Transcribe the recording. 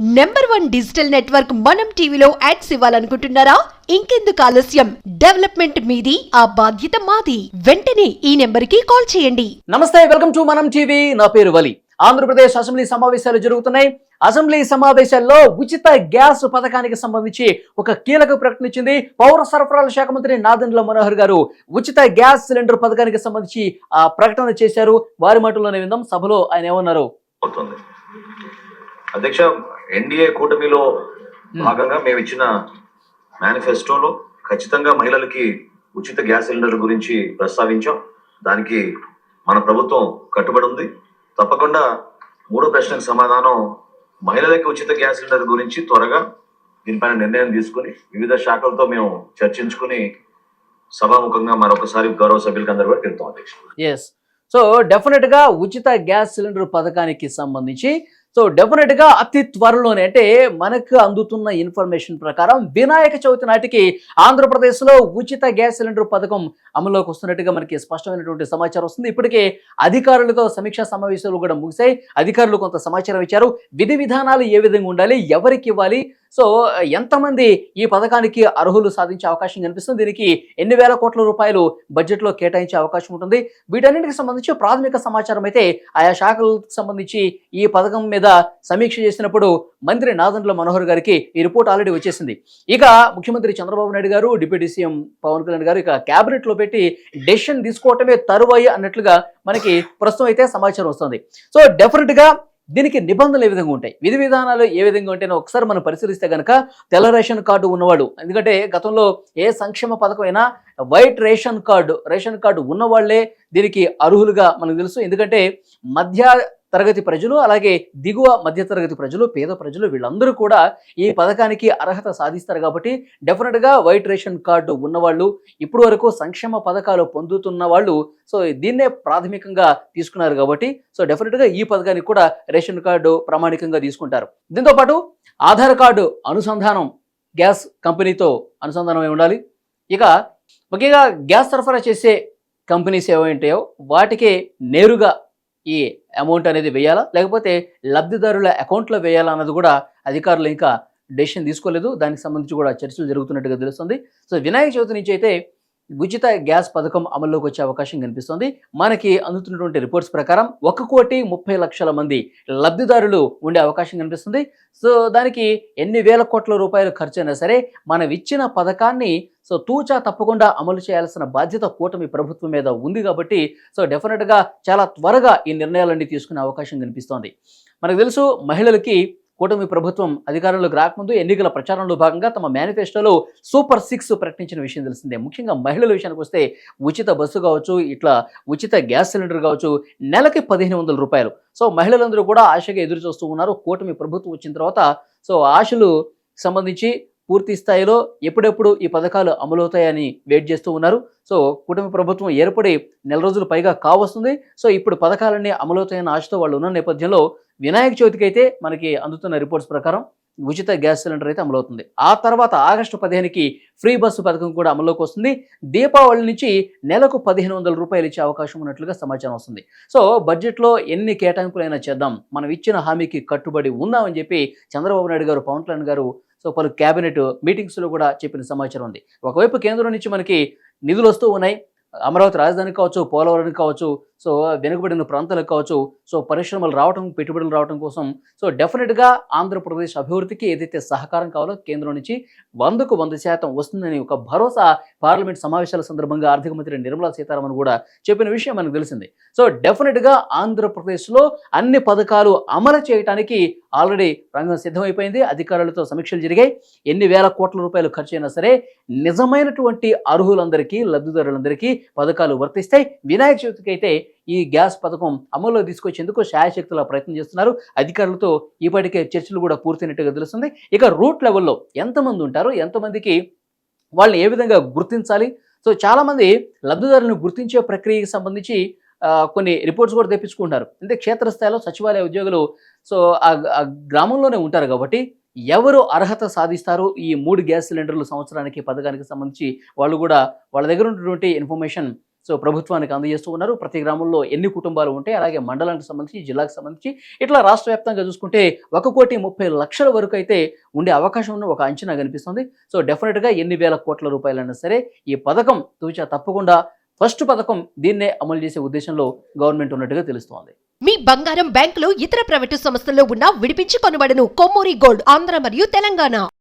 Number one digital network మనం టీవీలో ads ఇవ్వాలనుకుంటున్నారా? ఇంకెందుకు ఆలస్యం? డెవలప్మెంట్ మీది ఆ బాధ్యత మాది. వెంటనే ఈ నెంబర్కి కాల్ చేయండి. నమస్తే వెల్కమ్ టు మనం టీవీ నా పేరు వలి. ఆంధ్రప్రదేశ్ అసెంబ్లీ సమావేశాలు జరుగుతున్నాయి. అసెంబ్లీ సమావేశాల్లో ఉచిత గ్యాస్ పథకానికి సంబంధించి ఒక కీలక ప్రకటన ఇచ్చింది పౌర సరఫరాల శాఖ మంత్రి నాదెండ్ల మనోహర్ గారు. ఉచిత గ్యాస్ సిలిండర్ పథకానికి సంబంధించి ఆ ప్రకటన చేశారు. వారి మాటల్లోనే విందాం. సభలో ఆయన ఏమన్నారు? అధ్యక్ష ఎన్డీఏ కూటమిలో భాగంగా మేము ఇచ్చిన మేనిఫెస్టోలో ఖచ్చితంగా మహిళలకి ఉచిత గ్యాస్ సిలిండర్ గురించి ప్రస్తావించాం. దానికి మన ప్రభుత్వం కట్టుబడి ఉంది. తప్పకుండా మూడో ప్రశ్నకు సమాధానం మహిళలకి ఉచిత గ్యాస్ సిలిండర్ గురించి త్వరగా దీనిపైన నిర్ణయం తీసుకుని వివిధ శాఖలతో మేము చర్చించుకుని సభాముఖంగా మరొకసారి గౌరవ సభ్యులకి అందరూ కూడా తెలుపుతాం అధ్యక్ష. ఎస్ సో డెఫినెట్గా ఉచిత గ్యాస్ సిలిండర్ పథకానికి సంబంధించి సో డెఫినెట్గా అతి త్వరలోనే అంటే మనకు అందుతున్న ఇన్ఫర్మేషన్ ప్రకారం వినాయక చవితి నాటికి ఆంధ్రప్రదేశ్లో ఉచిత గ్యాస్ సిలిండర్ పథకం అమల్లోకి వస్తున్నట్టుగా మనకి స్పష్టమైనటువంటి సమాచారం వస్తుంది. ఇప్పటికే అధికారులతో సమీక్షా సమావేశాలు కూడా ముగిశాయి. అధికారులు కొంత సమాచారం ఇచ్చారు. విధి విధానాలు ఏ విధంగా ఉండాలి? ఎవరికి ఇవ్వాలి? సో ఎంతమంది ఈ పథకానికి అర్హులు సాధించే అవకాశం కనిపిస్తుంది? దీనికి ఎన్ని వేల కోట్ల రూపాయలు బడ్జెట్లో కేటాయించే అవకాశం ఉంటుంది? వీటన్నిటికి సంబంధించి ప్రాథమిక సమాచారం అయితే ఆయా శాఖలకు సంబంధించి ఈ పథకం మీద సమీక్ష చేసినప్పుడు మంత్రి నాదండ్ల మనోహర్ గారికి ఈ రిపోర్ట్ ఆల్రెడీ వచ్చేసింది. ఇక ముఖ్యమంత్రి చంద్రబాబు నాయుడు గారు డిప్యూటీ సీఎం పవన్ కళ్యాణ్ గారు ఇక క్యాబినెట్ పెట్టి డెసిషన్ తీసుకోవటమే తరువాయి అన్నట్లుగా మనకి ప్రస్తుతం అయితే సమాచారం వస్తుంది. సో డెఫినెట్గా దీనికి నిబంధనలు ఏ విధంగా ఉంటాయి? విధి విధానాలు ఏ విధంగా ఉంటాయో ఒకసారి మనం పరిశీలిస్తే కనుక తెల్ల రేషన్ కార్డు ఉన్నవాడు ఎందుకంటే గతంలో ఏ సంక్షేమ పథకం అయినా white ration card ration card ఉన్నవాళ్ళే దీనికి అర్హులుగా మనకు తెలుసు. ఎందుకంటే మధ్య తరగతి ప్రజలు అలాగే దిగువ మధ్య తరగతి ప్రజలు పేద ప్రజలు వీళ్ళందరూ కూడా ఈ పథకానికి అర్హత సాధిస్తారు కాబట్టి డెఫినెట్గా వైట్ రేషన్ కార్డు ఉన్నవాళ్ళు ఇప్పటి వరకు సంక్షేమ పథకాలు పొందుతున్న వాళ్ళు సో దీన్నే ప్రాథమికంగా తీసుకున్నారు కాబట్టి సో డెఫినెట్గా ఈ పథకానికి కూడా రేషన్ కార్డు ప్రామాణికంగా తీసుకుంటారు. దీంతో పాటు ఆధార్ కార్డు అనుసంధానం గ్యాస్ కంపెనీతో అనుసంధానం అయి ఉండాలి. ఇక ముఖ్యంగా గ్యాస్ సరఫరా చేసే కంపెనీస్ ఏవైంటాయో వాటికే నేరుగా ఈ అమౌంట్ అనేది వేయాలా? లేకపోతే లబ్ధిదారుల అకౌంట్లో వేయాలా అన్నది కూడా అధికారులు ఇంకా డెసిషన్ తీసుకోలేదు. దానికి సంబంధించి కూడా చర్చలు జరుగుతున్నట్టుగా తెలుస్తుంది. సో వినాయక చవితి నుంచి అయితే ఉచిత గ్యాస్ పథకం అమల్లోకి వచ్చే అవకాశం కనిపిస్తుంది. మనకి అందుతున్నటువంటి రిపోర్ట్స్ ప్రకారం ఒక కోటి ముప్పై లక్షల మంది లబ్ధిదారులు ఉండే అవకాశం కనిపిస్తుంది. సో దానికి ఎన్ని వేల కోట్ల రూపాయలు ఖర్చు అయినా సరే మనం ఇచ్చిన పథకాన్ని సో తూచా తప్పకుండా అమలు చేయాల్సిన బాధ్యత కూటమి ప్రభుత్వం మీద ఉంది కాబట్టి సో డెఫినెట్గా చాలా త్వరగా ఈ నిర్ణయాలన్నీ తీసుకునే అవకాశం కనిపిస్తోంది. మనకు తెలుసు మహిళలకి కూటమి ప్రభుత్వం అధికారంలోకి రాకముందు ఎన్నికల ప్రచారంలో భాగంగా తమ మేనిఫెస్టోలో సూపర్ సిక్స్ ప్రకటించిన విషయం తెలిసిందే. ముఖ్యంగా మహిళల విషయానికి వస్తే ఉచిత బస్సు కావచ్చు ఇట్లా ఉచిత గ్యాస్ సిలిండర్ కావచ్చు నెలకి పదిహేను వందల రూపాయలు. సో మహిళలందరూ కూడా ఆశగా ఎదురు చూస్తూ ఉన్నారు. కూటమి ప్రభుత్వం వచ్చిన తర్వాత సో ఆశలు సంబంధించి పూర్తి స్థాయిలో ఎప్పుడెప్పుడు ఈ పథకాలు అమలవుతాయని వెయిట్ చేస్తూ ఉన్నారు. సో కుటుంబ ప్రభుత్వం ఏర్పడి నెల రోజులు పైగా కావస్తుంది. సో ఇప్పుడు పథకాలన్నీ అమలవుతాయన్న ఆశతో వాళ్ళు ఉన్న నేపథ్యంలో వినాయక చవితికి అయితే మనకి అందుతున్న రిపోర్ట్స్ ప్రకారం ఉచిత గ్యాస్ సిలిండర్ అయితే అమలవుతుంది. ఆ తర్వాత ఆగస్టు పదిహేనుకి ఫ్రీ బస్సు పథకం కూడా అమల్లోకి వస్తుంది. దీపావళి నుంచి నెలకు పదిహేను వందల రూపాయలు ఇచ్చే అవకాశం ఉన్నట్లుగా సమాచారం వస్తుంది. సో బడ్జెట్లో ఎన్ని కేటాయింపులైనా చేద్దాం. మనం ఇచ్చిన హామీకి కట్టుబడి ఉందామని చెప్పి చంద్రబాబు నాయుడు గారు పవన్ కళ్యాణ్ గారు సో పలు క్యాబినెట్ మీటింగ్స్లో కూడా చెప్పిన సమాచారం ఉంది. ఒకవైపు కేంద్రం నుంచి మనకి నిధులు వస్తూ ఉన్నాయి. అమరావతి రాజధాని కావచ్చు పోలవరం కావచ్చు సో వెనుకబడిన ప్రాంతాలకు కావచ్చు సో పరిశ్రమలు రావటం పెట్టుబడులు రావడం కోసం సో డెఫినెట్గా ఆంధ్రప్రదేశ్ అభివృద్ధికి ఏదైతే సహకారం కావాలో కేంద్రం నుంచి వందకు వంద శాతం వస్తుందని ఒక భరోసా పార్లమెంట్ సమావేశాల సందర్భంగా ఆర్థిక మంత్రి నిర్మలా సీతారామన్ కూడా చెప్పిన విషయం మనకు తెలిసింది. సో డెఫినెట్గా ఆంధ్రప్రదేశ్లో అన్ని పథకాలు అమలు చేయడానికి ఆల్రెడీ రంగం సిద్ధమైపోయింది. అధికారులతో సమీక్షలు జరిగాయి. ఎన్ని వేల కోట్ల రూపాయలు ఖర్చు అయినా సరే నిజమైనటువంటి అర్హులందరికీ లబ్ధిదారులందరికీ పథకాలు వర్తిస్తాయి. వినాయక చవితికి అయితే ఈ గ్యాస్ పథకం అమల్లో తీసుకొచ్చేందుకు శాయశక్తుల ప్రయత్నం చేస్తున్నారు. అధికారులతో ఇప్పటికే చర్చలు కూడా పూర్తయినట్టుగా తెలుస్తుంది. ఇక రూట్ లెవెల్లో ఎంతమంది ఉంటారు ఎంతమందికి వాళ్ళని ఏ విధంగా గుర్తించాలి? సో చాలామంది లబ్ధిదారులను గుర్తించే ప్రక్రియకి సంబంధించి కొన్ని రిపోర్ట్స్ కూడా తెప్పించుకుంటారు అంటే క్షేత్రస్థాయిలో సచివాలయ ఉద్యోగులు సో ఆ ఆ గ్రామంలోనే ఉంటారు కాబట్టి ఎవరు అర్హత సాధిస్తారు? ఈ మూడు గ్యాస్ సిలిండర్లు సంవత్సరానికి పథకానికి సంబంధించి వాళ్ళు కూడా వాళ్ళ దగ్గర ఉన్నటువంటి ఇన్ఫర్మేషన్ సో ప్రభుత్వానికి అందజేస్తూ ఉన్నారు. ప్రతి గ్రామంలో ఎన్ని కుటుంబాలు ఉంటాయి అలాగే మండలానికి సంబంధించి జిల్లాకు సంబంధించి ఇట్లా రాష్ట్ర వ్యాప్తంగా చూసుకుంటే ఒక కోటి ముప్పై లక్షల వరకు అయితే ఉండే అవకాశం ఉన్న ఒక అంచనా కనిపిస్తుంది. సో డెఫినెట్గా ఎన్ని వేల కోట్ల రూపాయలైనా సరే ఈ పథకం తూచా తప్పకుండా ఫస్ట్ పథకం దీన్నే అమలు చేసే ఉద్దేశంలో గవర్నమెంట్ ఉన్నట్టుగా తెలుస్తోంది. మీ బంగారం బ్యాంకులు ఇతర ప్రైవేటు సంస్థల్లో ఉన్న విడిపించి కొనబడను కొమ్మూరి గోల్డ్ ఆంధ్ర మరియు తెలంగాణ.